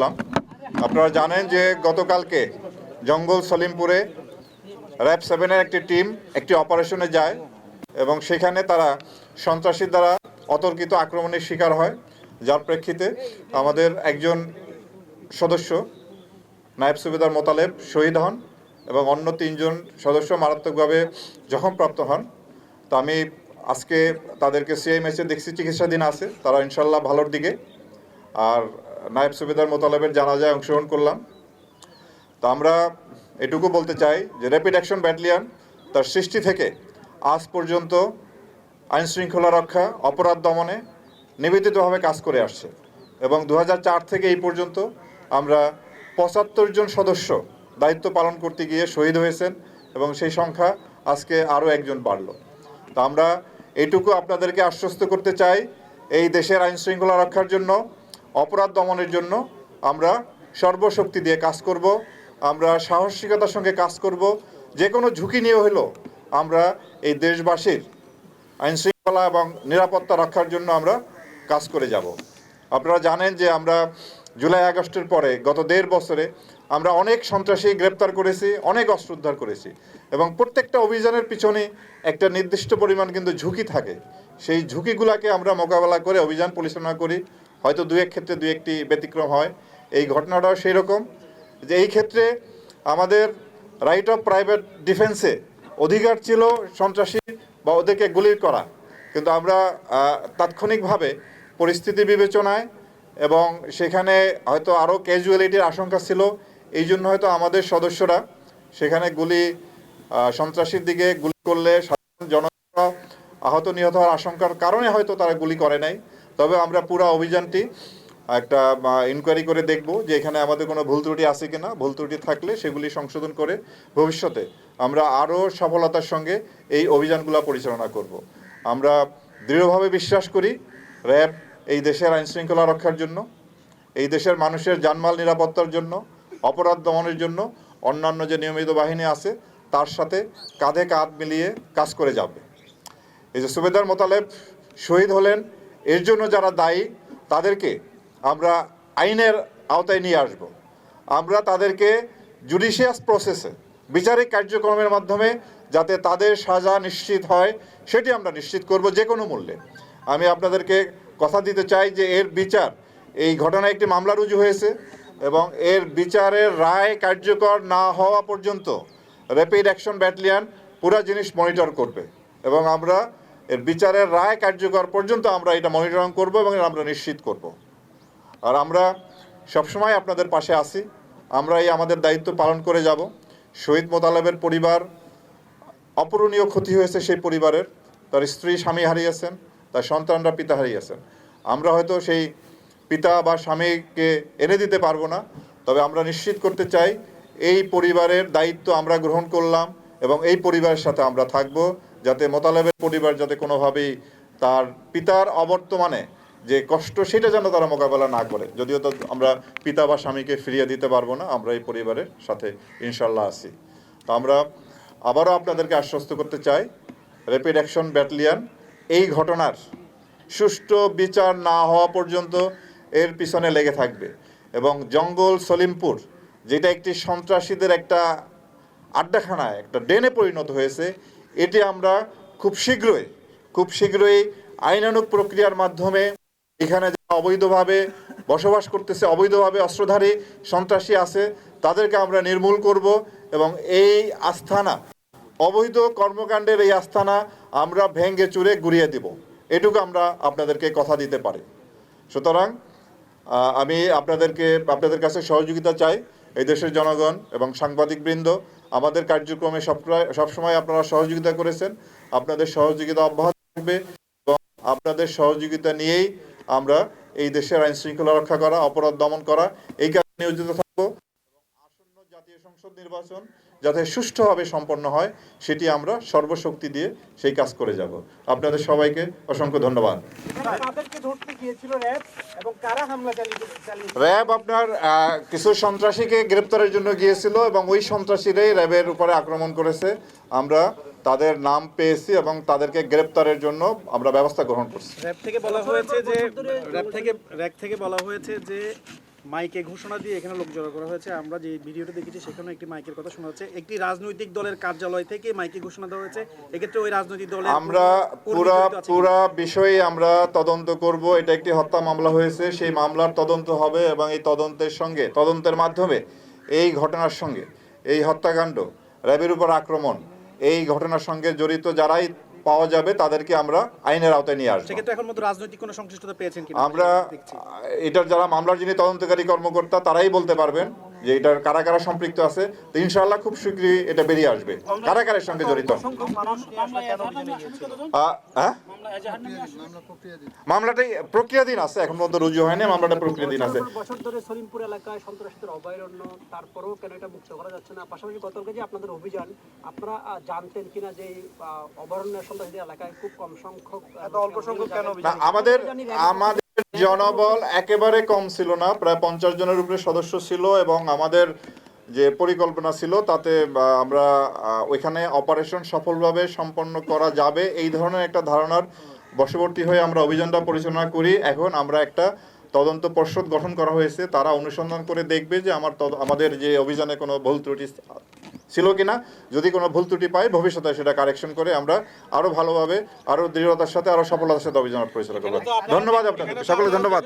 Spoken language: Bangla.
করলাম আপনারা জানেন যে গতকালকে জঙ্গল সলিমপুরে র্যাব সেভেনের একটি টিম একটি অপারেশনে যায় এবং সেখানে তারা সন্ত্রাসীর দ্বারা অতর্কিত আক্রমণের শিকার হয়। যার প্রেক্ষিতে আমাদের একজন সদস্য নায়েব সুবেদার মোতালেব শহীদ হন এবং অন্য তিনজন সদস্য মারাত্মকভাবে জখমপ্রাপ্ত হন। তো আমি আজকে তাদেরকে সিএমএসে দেখছি, চিকিৎসাধীন আছে, তারা ইনশাল্লাহ ভালোর দিকে। আর নায়েব সুবেদার মোতালেবের জানাজায় অংশগ্রহণ করলাম। তো আমরা এটুকু বলতে চাই যে র্যাপিড অ্যাকশন ব্যাটালিয়ন তার সৃষ্টি থেকে আজ পর্যন্ত আইন শৃঙ্খলা রক্ষা, অপরাধ দমনে নিবেদিতভাবে কাজ করে আসছে এবং দু হাজার চার থেকে এই পর্যন্ত আমরা পঁচাত্তর জন সদস্য দায়িত্ব পালন করতে গিয়ে শহীদ হয়েছেন এবং সেই সংখ্যা আজকে আরও একজন বাড়ল। তো আমরা এইটুকু আপনাদেরকে আশ্বস্ত করতে চাই এই দেশের আইন শৃঙ্খলা রক্ষার জন্য অপরাধ দমনের জন্য আমরা সর্বশক্তি দিয়ে কাজ করব, আমরা সাহসিকতার সঙ্গে কাজ করব, যে কোনো ঝুঁকি নিয়ে হলেও আমরা এই দেশবাসীর আইন শৃঙ্খলা এবং নিরাপত্তা রক্ষার জন্য আমরা কাজ করে যাব। আপনারা জানেন যে আমরা জুলাই আগস্টের পরে গত দেড় বছরে আমরা অনেক সন্ত্রাসী গ্রেপ্তার করেছি, অনেক অস্ত্র উদ্ধার করেছি এবং প্রত্যেকটা অভিযানের পিছনে একটা নির্দিষ্ট পরিমাণ কিন্তু ঝুঁকি থাকে। সেই ঝুঁকিগুলোকে আমরা মোকাবেলা করে অভিযান পরিচালনা করি। হয়তো দু এক ক্ষেত্রে দু একটি ব্যতিক্রম হয়। এই ঘটনাটাও সেই রকম যে এই ক্ষেত্রে আমাদের রাইট অফ প্রাইভেট ডিফেন্সে অধিকার ছিল সন্ত্রাসী বা ওদেরকে গুলির করা। কিন্তু আমরা তাৎক্ষণিকভাবে পরিস্থিতি বিবেচনায় এবং সেখানে হয়তো আরও ক্যাজুয়ালিটির আশঙ্কা ছিল, এই জন্য হয়তো আমাদের সদস্যরা সেখানে গুলি সন্ত্রাসীর দিকে গুলি করলে সাধারণ জনতা আহত নিহত হওয়ার আশঙ্কার কারণে হয়তো তারা গুলি করে নাই। তবে আমরা পুরো অভিযানটি একটা ইনকোয়ারি করে দেখব যে এখানে আমাদের কোনো ভুল ত্রুটি আছে কিনা। ভুল ত্রুটি থাকলে সেগুলি সংশোধন করে ভবিষ্যতে আমরা আরও সফলতার সঙ্গে এই অভিযানগুলো পরিচালনা করব। আমরা দৃঢ়ভাবে বিশ্বাস করি র্যাব এই দেশের আইন শৃঙ্খলা রক্ষার জন্য, এই দেশের মানুষের জানমাল নিরাপত্তার জন্য, অপরাধ দমনের জন্য অন্যান্য যে নিয়মিত বাহিনী আছে তার সাথে কাঁধে কাঁধ মিলিয়ে কাজ করে যাবে। এই যে সুবেদার মোতালেব শহীদ হলেন এর জন্য যারা দায়ী, তাদেরকে আমরা আইনের আওতায় নিয়ে আসব। আমরা তাদেরকে জুডিশিয়াস প্রসেসে বিচারিক কার্যক্রমের মাধ্যমে যাতে তাদের সাজা নিশ্চিত হয়, সেটি আমরা নিশ্চিত করব যে কোনো মূল্যে। আমি আপনাদেরকে কথা দিতে চাই যে এর বিচার, এই ঘটনায় একটি মামলা রুজু হয়েছে এবং এর বিচারের রায় কার্যকর না হওয়া পর্যন্ত র্যাপিড অ্যাকশন ব্যাটালিয়ান পুরা জিনিস মনিটর করবে এবং আমরা এর বিচারের রায় কার্যকর পর্যন্ত আমরা এটা মনিটরিং করব এবং আমরা নিশ্চিত করব। আর আমরা সবসময় আপনাদের পাশে আছি। আমরা এই আমাদের দায়িত্ব পালন করে যাব। শহীদ মোতালেবের পরিবার অপূরণীয় ক্ষতি হয়েছে সেই পরিবারের। তার স্ত্রী স্বামী হারিয়েছেন, তার সন্তানরা পিতা হারিয়েছেন। আমরা হয়তো সেই পিতা বা স্বামীকে এনে দিতে পারব না, তবে আমরা নিশ্চিত করতে চাই এই পরিবারের দায়িত্ব আমরা গ্রহণ করলাম এবং এই পরিবারের সাথে আমরা থাকব। যাতে মোতালেবের পরিবার যাতে কোনোভাবেই তার পিতার অবর্তমানে যে কষ্ট, সেটা যেন তারা মোকাবেলা না করে। যদিও তো আমরা পিতা বা স্বামীকে ফিরিয়ে দিতে পারব না, আমরা এই পরিবারের সাথে ইনশাল্লাহ আছি। তো আমরা আবারও আপনাদেরকে আশ্বস্ত করতে চাই, র্যাপিড অ্যাকশন ব্যাটালিয়ান, এই ঘটনার সুষ্ঠু বিচার না হওয়া পর্যন্ত এর পিছনে লেগে থাকবে। এবং জঙ্গল সলিমপুর, যেটা একটি সন্ত্রাসীদের একটা আড্ডাখানায়, একটা ডেনে পরিণত হয়েছে এটি আমরা খুব শীঘ্রই খুব শীঘ্রই আইনানুক প্রক্রিয়ার মাধ্যমে এখানে যারা অবৈধভাবে বসবাস করতেছে, অবৈধভাবে অস্ত্রধারী সন্ত্রাসী আছে, তাদেরকে আমরা নির্মূল করব এবং এই আস্থানা, অবৈধ কর্মকাণ্ডের এই আস্থানা আমরা ভেঙ্গে চুরে গুড়িয়ে দিব। এটুকু আমরা আপনাদেরকে কথা দিতে পারি। সুতরাং আমি আপনাদেরকে, আপনাদের কাছে সহযোগিতা চাই, এই দেশের জনগণ এবং সাংবাদিকবৃন্দ আমাদের কার্যক্রমে সবসময় আপনারা সহযোগিতা করেছেন। আপনাদের সহযোগিতা অব্যাহত থাকবে এবং আপনাদের সহযোগিতা নিয়েই আমরা এই দেশের আইন শৃঙ্খলা রক্ষা করা, অপরাধ দমন করা, এই কাজে নিয়োজিত থাকব আসন্ন জাতীয় সংসদ নির্বাচন যাতে সুষ্ঠুভাবে সম্পন্ন হয়, সেটি আমরা সর্বশক্তি দিয়ে সেই কাজ করে যাব। আপনাদের সবাইকে অসংখ্য ধন্যবাদ। র্যাব এবং কারা হামলা চালিয়ে চালিয়ে র্যাব আপনার কিছু সন্ত্রাসীকে গ্রেপ্তারের জন্য গিয়েছিল এবং ওই সন্ত্রাসীরাই র্যাবের উপরে আক্রমণ করেছে। আমরা তাদের নাম পেয়েছি এবং তাদেরকে গ্রেপ্তারের জন্য আমরা ব্যবস্থা গ্রহণ করছি। র্যাব থেকে বলা হয়েছে যে র্যাব থেকে র্যাব থেকে বলা হয়েছে যে মাইকে ঘোষণা দিয়ে এখানে লোক জড়ো করা হয়েছে। আমরা যে ভিডিওটা দেখেছি সেখানে একটি মাইকের কথা শোনা হচ্ছে একটি রাজনৈতিক দলের কার্যালয় থেকে মাইকে ঘোষণা দেওয়া হয়েছে। এক্ষেত্রে ওই রাজনৈতিক দলের আমরা পুরা? পুরা বিষয়ে আমরা তদন্ত করব। এটা একটি হত্যা মামলা হয়েছে। সেই মামলার তদন্ত হবে এবং এই তদন্তের সঙ্গে তদন্তের মাধ্যমে এই ঘটনার সঙ্গে এই হত্যাকাণ্ড র্যাবের উপর আক্রমণ এই ঘটনার সঙ্গে জড়িত যারাই পাওয়া যাবে তাদেরকে আমরা আইনের আওতায় নিয়ে আসব। সেক্ষেত্রে এখন মধ্যে রাজনৈতিক কোনো সংশ্লিষ্টতা পেয়েছেন কি আমরা এটার যারা মামলার যিনি তদন্তকারী কর্মকর্তা তারাই বলতে পারবেন। যে এটার কারা কারা সম্পৃক্ত আছে তো ইনশাআল্লাহ খুব শীঘ্রই এটা বেরিয়ে আসবে। কারা কারের সঙ্গে জড়িত? হ্যাঁ? মামলাটাই প্রক্রিয়াধীন আছে। এখন পর্যন্ত রুজু হয়নি মামলাটা প্রক্রিয়াধীন আছে। বছর ধরে সলিমপুর এলাকায় সন্ত্রাসীদের অভয়ারণ্য তারপরেও কেন এটা মুক্ত করা যাচ্ছে না? পাশাপাশি যে আপনাদের অভিযান আপনারা জানতেন কিনা যে সন্ত্রাসীদের এলাকায় খুব কম সংখ্যক এত অল্প সংখ্যক কেন আমাদের আমাদের জনবল একেবারে কম ছিল না, প্রায় পঞ্চাশ জনের উপরে সদস্য ছিল এবং আমাদের যে পরিকল্পনা ছিল তাতে আমরা ওইখানে অপারেশন সফলভাবে সম্পন্ন করা যাবে এই ধরনের একটা ধারণার বশবর্তী হয়ে আমরা অভিযানটা পরিচালনা করি। এখন আমরা একটা তদন্ত পর্ষদ গঠন করা হয়েছে, তারা অনুসন্ধান করে দেখবে যে আমার আমাদের যে অভিযানে কোনো ভুল ত্রুটি ছিল কি না যদি কোনো ভুল ত্রুটি পাই ভবিষ্যতে সেটা কারেকশন করে আমরা আরও ভালোভাবে আরও দৃঢ়তার সাথে আরও সফলতার সাথে অভিযান পরিচালনা করব। ধন্যবাদ আপনাকে সকলে ধন্যবাদ।